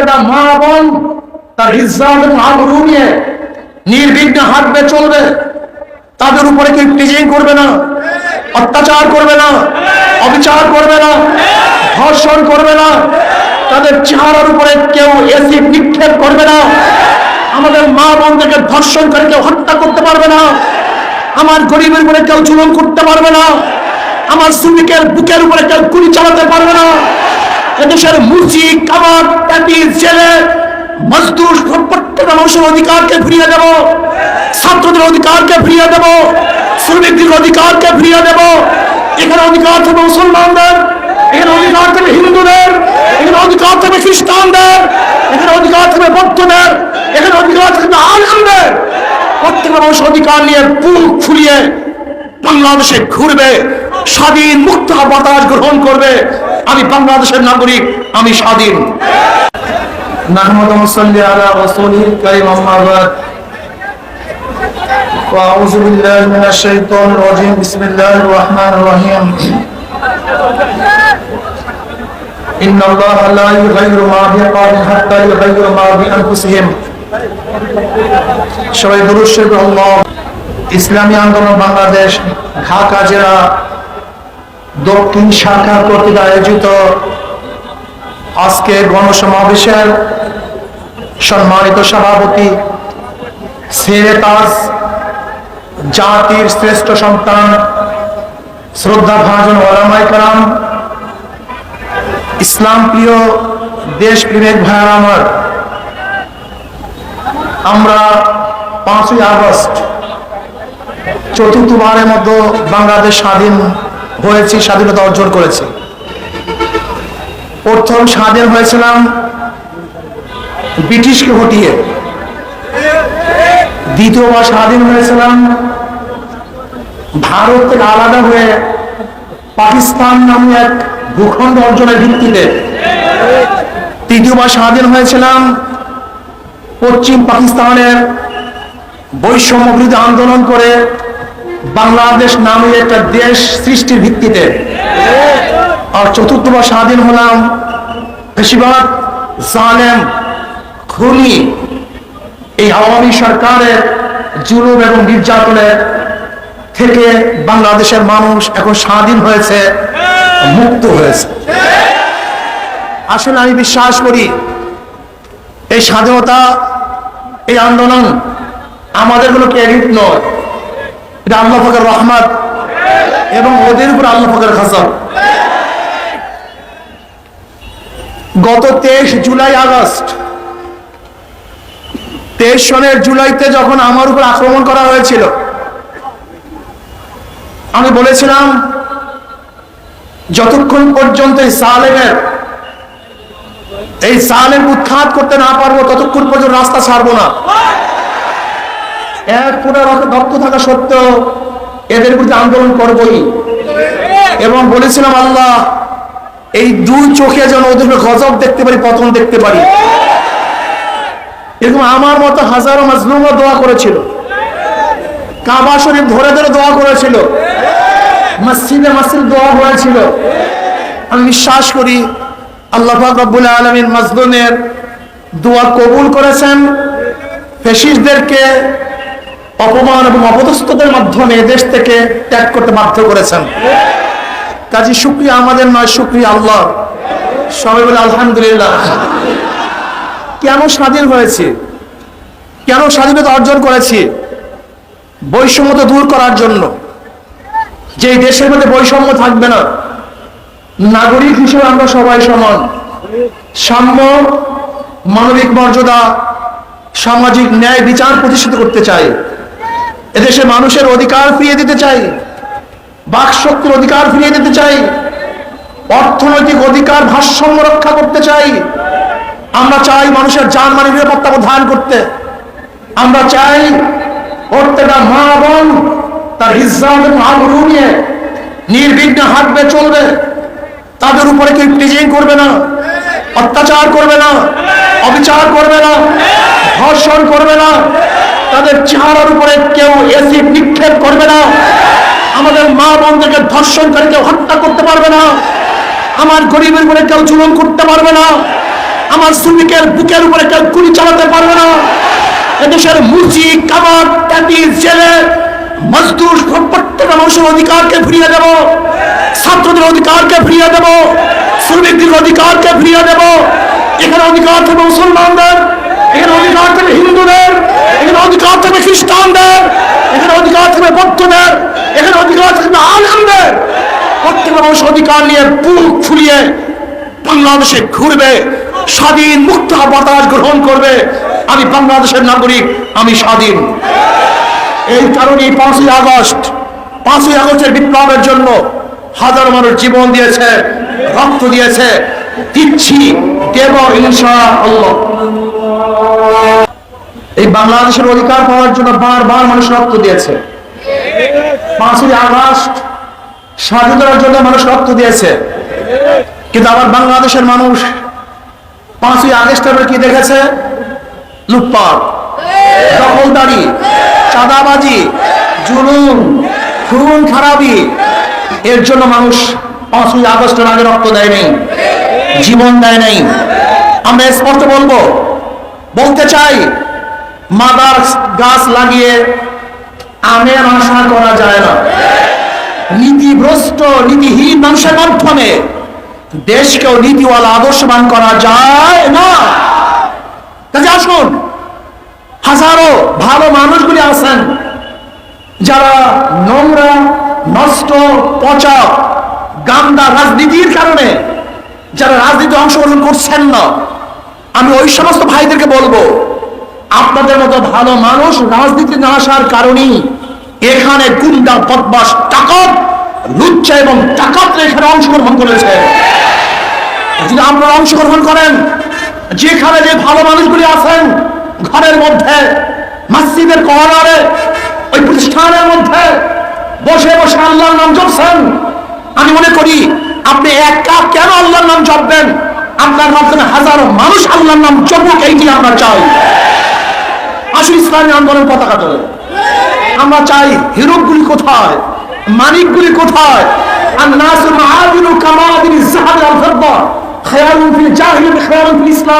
প্রত্যেকটা মা বোন, তার ইজ্জাত এবং আবরু নিয়ে নির্বিঘ্নে হাঁটবে চলবে। তাদের উপরে কেউ টিজিং করবে না, অত্যাচার করবে না, অবিচার করবে না, ধর্ষণ করবে না। তাদের চেহারার উপরে কেউ এসিড নিক্ষেপ করবে না। আমাদের মা বোনদেরকে ধর্ষণ করে কেউ হত্যা করতে পারবে না। আমার গরিবের উপরে কেউ জুলুম করতে পারবে না। আমার শ্রমিকের বুকের উপরে কেউ গুলি চালাতে পারবে না। এদেশের মুচি কামার প্যাটি জেলে, মজদুর প্রত্যেকটা মানুষের অধিকারকে ফিরিয়ে দেব, ছাত্রদের অধিকারকে ফিরিয়ে দেব, শ্রমিকদের অধিকারকে ফিরিয়ে দেব। এখানে অধিকার থাকবে মুসলমানদের, এখানে অধিকার থাকবে হিন্দুদের, এখানে অধিকার থাকবে খ্রিস্টানদের, এখানে অধিকার থাকবে বৌদ্ধদের, এখানে অধিকার থাকবে আলমদের। প্রত্যেকটা মানুষ অধিকার নিয়ে বুক ফুলিয়ে বাংলাদেশে ঘুরবে, স্বাধীন মুক্ত বাতাস গ্রহণ করবে। আমি বাংলাদেশের নাগরিক আমি স্বাধীন نحمد ونصلي على رسوله الكريم أما بعد وأعوذ بالله من الشيطان الرجيم بسم الله الرحمن الرحيم إن الله لا يغير ما بقوم حتى يغير ما بأنفسهم সবাই দুরুদ শরীফ আল্লাহ ইসলামী আন্দোলন বাংলাদেশ ঢাকা জেলা দক্ষিণ শাখা কর্তৃক আয়োজিত আজকে গণসমাবেশের সম্মানিত সভাপতি সেরে তাজ জাতির শ্রেষ্ঠ সন্তান শ্রদ্ধা ভাজন ওলামাই কালাম ইসলাম প্রিয় দেশ প্রেমিক ভাইয়ার আমার, আমরা পাঁচই আগস্ট চতুর্থবারের মতো বাংলাদেশ স্বাধীন হয়েছি, স্বাধীনতা অর্জন করেছি। প্রথম স্বাধীন হয়েছিলাম ব্রিটিশকে হটিয়ে। দ্বিতীয়বার স্বাধীন হয়েছিলাম ভারত থেকে আলাদা হয়ে পাকিস্তান নামে এক ভূখণ্ড অর্জনের ভিত্তিতে। তৃতীয়বার স্বাধীন হয়েছিলাম পশ্চিম পাকিস্তানের বৈষম্য বিরোধী আন্দোলন করে বাংলাদেশ নামে একটা দেশ সৃষ্টির ভিত্তিতে। আর চতুর্থবার স্বাধীন হলাম বেশিরভাগ জালেম, খুনি। এই আওয়ামী সরকারের জুলুম এবং নির্যাতনের থেকে বাংলাদেশের মানুষ এখন স্বাধীন হয়েছে, মুক্ত হয়েছে। আসলে আমি বিশ্বাস করি, এই স্বাধীনতা, এই আন্দোলন আমাদের কোনো ক্রেডিট নয়। এটা আল্লাহ ফকের রহমত এবং ওদের উপর আল্লাহ ফকের খাসা গত তেইশ জুলাই আগস্ট, তেইশ সনের জুলাইতে যখন আমার উপর আক্রমণ করা হয়েছিল, আমি বলেছিলাম, যতক্ষণ পর্যন্ত এই সালেমের, এই সালেম উৎখাত করতে না পারব, ততক্ষণ পর্যন্ত রাস্তা ছাড়বো না। এক ফোটা রক্ত থাকা সত্ত্বেও এদের আন্দোলন করবই। এবং বলেছিলাম আল্লাহ, এই দুই চোখে যেন ওদের গজব দেখতে পারি, পতন দেখতে পারি। এরকম আমার মতো হাজারো মাজলুমও দোয়া করেছিল। কাবা শরীফ ধরে ধরে দোয়া করেছিল। মসজিদে মসজিদ দোয়া হয়েছিল। আমি বিশ্বাস করি, আল্লাহ রব্বুল আলমিন মাজলুমের দোয়া কবুল করেছেন। ফেসিসদেরকে অপমান এবং অপদস্থতার মাধ্যমে দেশ থেকে ত্যাগ করতে বাধ্য করেছেন। কাজী শুক্রিয়া আমাদের নয়, শুক্রিয়া আল্লাহ সবাই বলে, আলহামদুলিল্লাহ। কেন স্বাধীন হয়েছে? কেন স্বাধীনতা অর্জন করেছি? বৈষম্যতা দূর করার জন্য। যে দেশের মধ্যে বৈষম্য থাকবে না, নাগরিক হিসেবে আমরা সবাই সমান। সাম্য, মানবিক মর্যাদা, সামাজিক ন্যায় বিচার প্রতিষ্ঠিত করতে চাই। এদেশে মানুষের অধিকার ফিরিয়ে দিতে চাই, বাক শক্তির অধিকার ফিরিয়ে দিতে চাই, অর্থনৈতিক অধিকার ভারসাম্য রক্ষা করতে চাই। আমরা চাই মানুষের যান মানে নিরাপত্তা প্রদান করতে। আমরা চাই প্রত্যেকটা মা বোন তার এবং আবরু নিয়ে নির্বিঘ্নে হাঁটবে, চলবে। তাদের উপরে কেউ টিজিং করবে না, অত্যাচার করবে না, অবিচার করবে না, ধর্ষণ করবে না। তাদের চেহারার উপরে কেউ এসি নিক্ষেপ করবে না। আমাদের মা বোনদেরকে ধর্ষণ করে কেউ হত্যা করতে পারবে না। আমার গরিবের উপরে কেউ জুলুম করতে পারবে না। আমার শ্রমিকের বুকের উপরে কেউ গুলি চালাতে পারবে না। এদেশের মুচি কামার ট্যাপি জেলে, মজদুর, প্রত্যেকটা মানুষের অধিকারকে ফিরিয়ে দেব। ছাত্রদের অধিকারকে ফিরিয়ে দেব। শ্রমিকদের অধিকারকে ফিরিয়ে দেব। এখানে অধিকার থাকবে মুসলমানদের। এখানে অধিকার থাকবে হিন্দুদের এখানে অধিকার থাকবে খ্রিস্টানদের এখানে অধিকার থাকবে বৌদ্ধদের এখানে অধিকার থাকবে আলমদের। প্রত্যেকটা মানুষ অধিকার নিয়ে বুক ফুলিয়ে বাংলাদেশে ঘুরবে, স্বাধীন মুক্ত বাতাস গ্রহণ করবে। আমি বাংলাদেশের নাগরিক, আমি স্বাধীন। এই কারণে পাঁচই আগস্ট, পাঁচই আগস্টের বিপ্লবের জন্য হাজার মানুষ জীবন দিয়েছে, রক্ত দিয়েছে। দিচ্ছি, দেব ইনশা আল্লাহ এই বাংলাদেশের অধিকার পাওয়ার জন্য বারবার মানুষ রক্ত দিয়েছে। পাঁচই আগস্ট স্বাধীনতার জন্য মানুষ রক্ত দিয়েছে। কিন্তু আবার বাংলাদেশের মানুষ পাঁচই আগস্টের কি দেখেছে? লুটপাট, দখলদারি, চাঁদাবাজি, জুলুম, খুন, খারাপি, এর জন্য মানুষ পাঁচই আগস্টের আগে রক্ত দেয় নাই জীবন দেয় নাই আমরা স্পষ্ট বলব বলতে চাই, মাদার গাছ লাগিয়ে আমের আশা করা যায় না। নীতিভ্রষ্ট, নীতিহীন মানুষের মাধ্যমে দেশকেও নীতিওয়ালা আদর্শবান করা যায় না। কাজে আসুন, হাজারো ভালো মানুষগুলি আছেন, যারা নোংরা, নষ্ট, পচা গান্দা রাজনীতির কারণে যারা রাজনীতি অংশগ্রহণ করছেন না। আমি ওই সমস্ত ভাইদেরকে বলব, আপনাদের মতো ভালো মানুষ রাজনীতি না আসার কারণেই এখানে গুন্ডা বদমাস টাকত লুচ্চা এবং টাকাত এখানে অংশগ্রহণ করেছে। যদি আপনারা অংশগ্রহণ করেন, যেখানে যে ভালো মানুষগুলি আছেন, ঘরের মধ্যে, মসজিদের কর্নারে, ওই প্রতিষ্ঠানের মধ্যে, বসে বসে আল্লাহর নাম জপছেন, আমি মনে করি আপনি একা কেন আল্লাহর নাম জপবেন? আপনার মাধ্যমে হাজারো মানুষ আল্লাহর নাম জপুক এইটি আমরা চাই। আসুন ইসলামী আন্দোলন পতাকা তোলে আমরা চাই কোথায়, মানিকগুলি কোথায়? আর গুলি কোথায় ইসলাম।